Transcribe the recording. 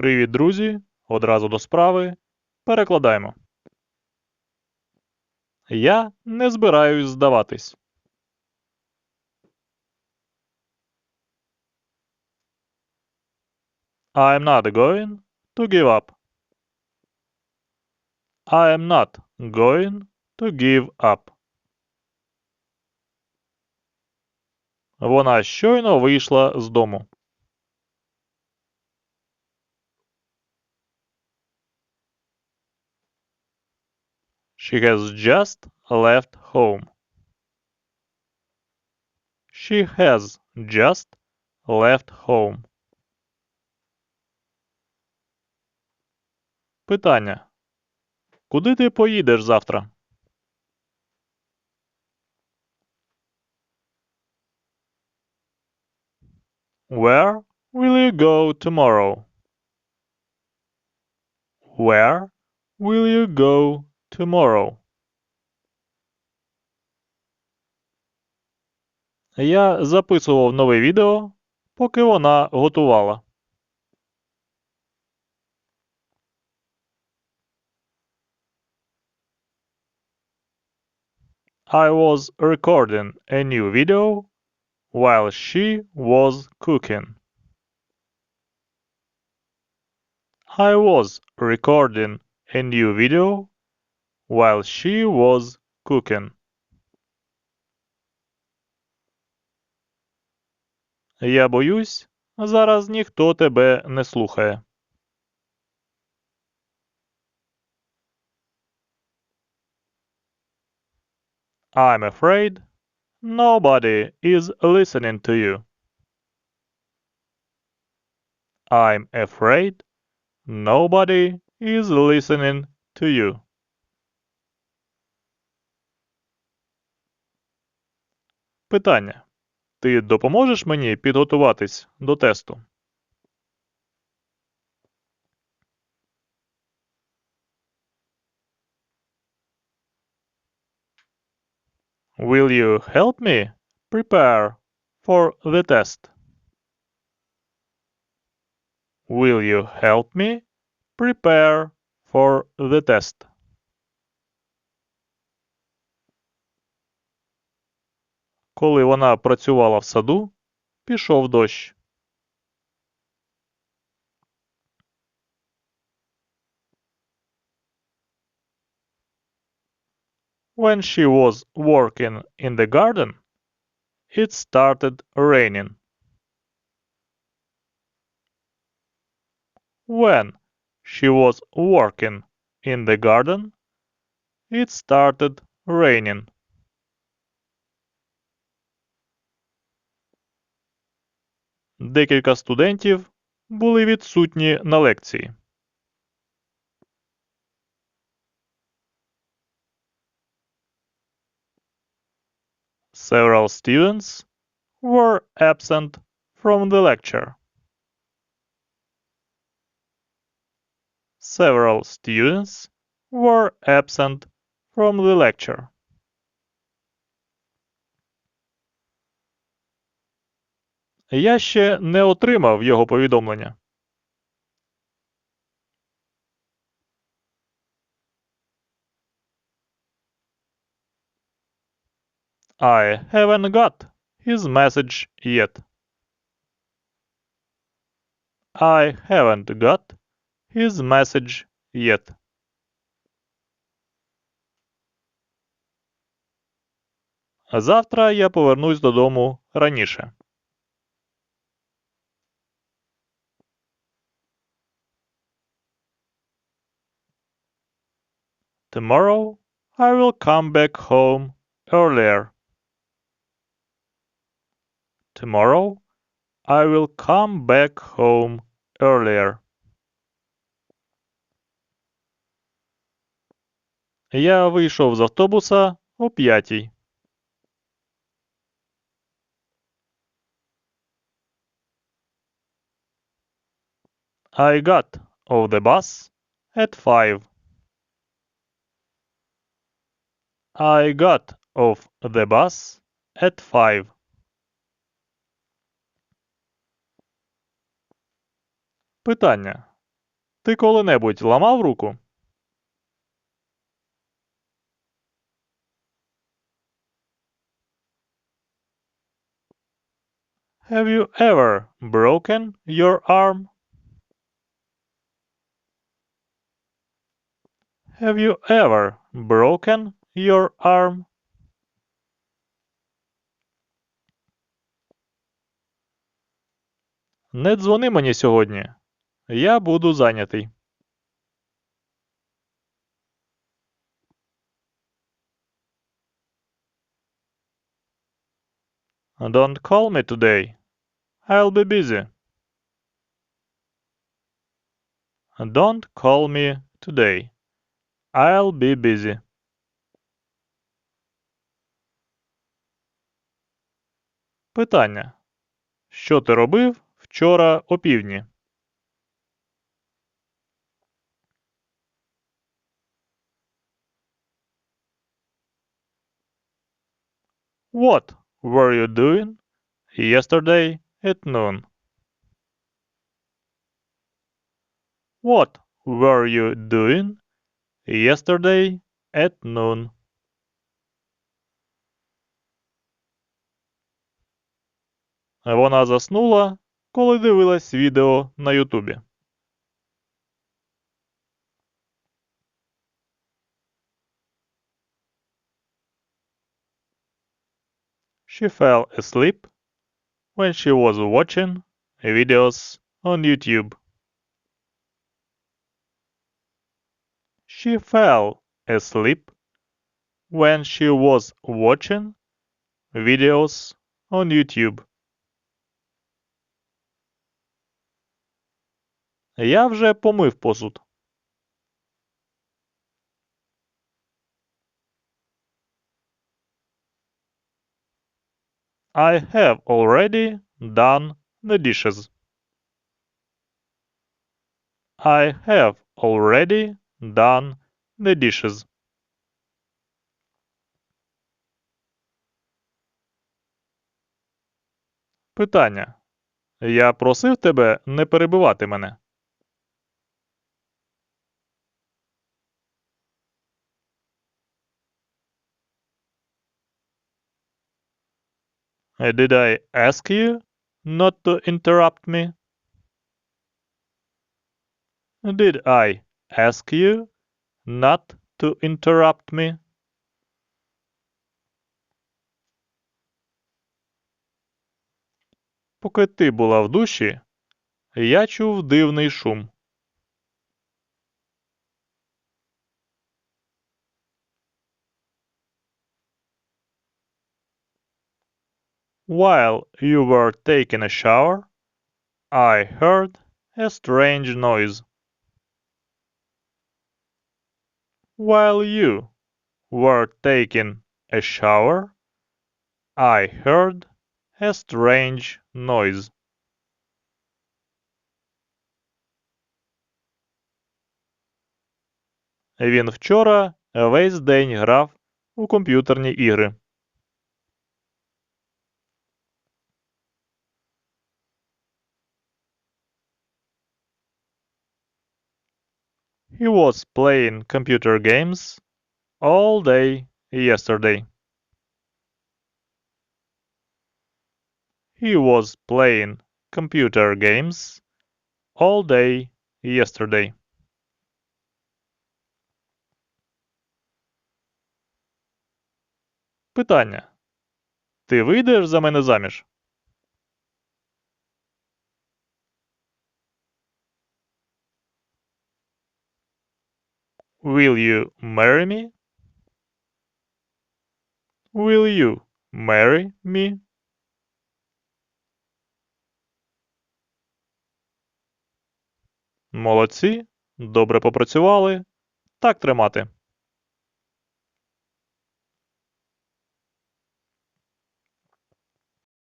Привіт, друзі! Одразу до справи. Перекладаємо. Я не збираюсь здаватись. I'm not going to give up. I am not going to give up. Вона щойно вийшла з дому. She has just left home. She has just left home. Питання. Куди ти поїдеш завтра? Where will you go tomorrow? Where will you go tomorrow? Я записував нове відео, поки вона готувала. I was recording a new video while she was cooking. I was recording a new video while she was cooking. Я боюсь, зараз ніхто тебе не слухає. I'm afraid nobody is listening to you. I'm afraid nobody is listening to you. Питання. Ти допоможеш мені підготуватись до тесту? Will you help me prepare for the test? Will you help me prepare for the test? Коли вона працювала в саду, пішов дощ. When she was working in the garden, it started raining. When she was working in the garden, it started raining. Декілька студентів були відсутні на лекції. Several students were absent from the lecture. Several students were absent from the lecture. Я ще не отримав його повідомлення. I haven't got his message yet. I haven't got his message yet. Завтра я повернусь додому раніше. Tomorrow I will come back home earlier. Tomorrow I will come back home earlier. Я вийшов з автобуса о п'ятій. I got off the bus at five. I got off the bus at five. Питання. Ти коли-небудь ламав руку? Have you ever broken your arm? Have you ever broken your arm? Не дзвони мені сьогодні. Я буду зайнятий. Don't call me today. I'll be busy. Don't call me today. I'll be busy. Питання. Що ти робив вчора опівдні? What were you doing yesterday at noon? What were you doing yesterday at noon? Вона заснула, коли дивилась відео на Ютубі. She fell asleep when she was watching videos on YouTube. She fell asleep when she was watching videos on YouTube. Я вже помив посуд. I have already done the dishes. I have already done the dishes. Питання. Я просив тебе не перебивати мене. Did I ask you not to interrupt me? Did I ask you not to interrupt me? Поки ти була в душі, я чув дивний шум. While you were taking a shower, I heard a strange noise. While you were taking a shower, I heard a strange noise. Він вчора весь день грав у комп'ютерні ігри. He was playing computer games all day yesterday. He was playing computer games all day yesterday. Питання. Ти вийдеш за мене заміж? Will you marry me? Will you marry me? Молодці, добре попрацювали. Так тримати.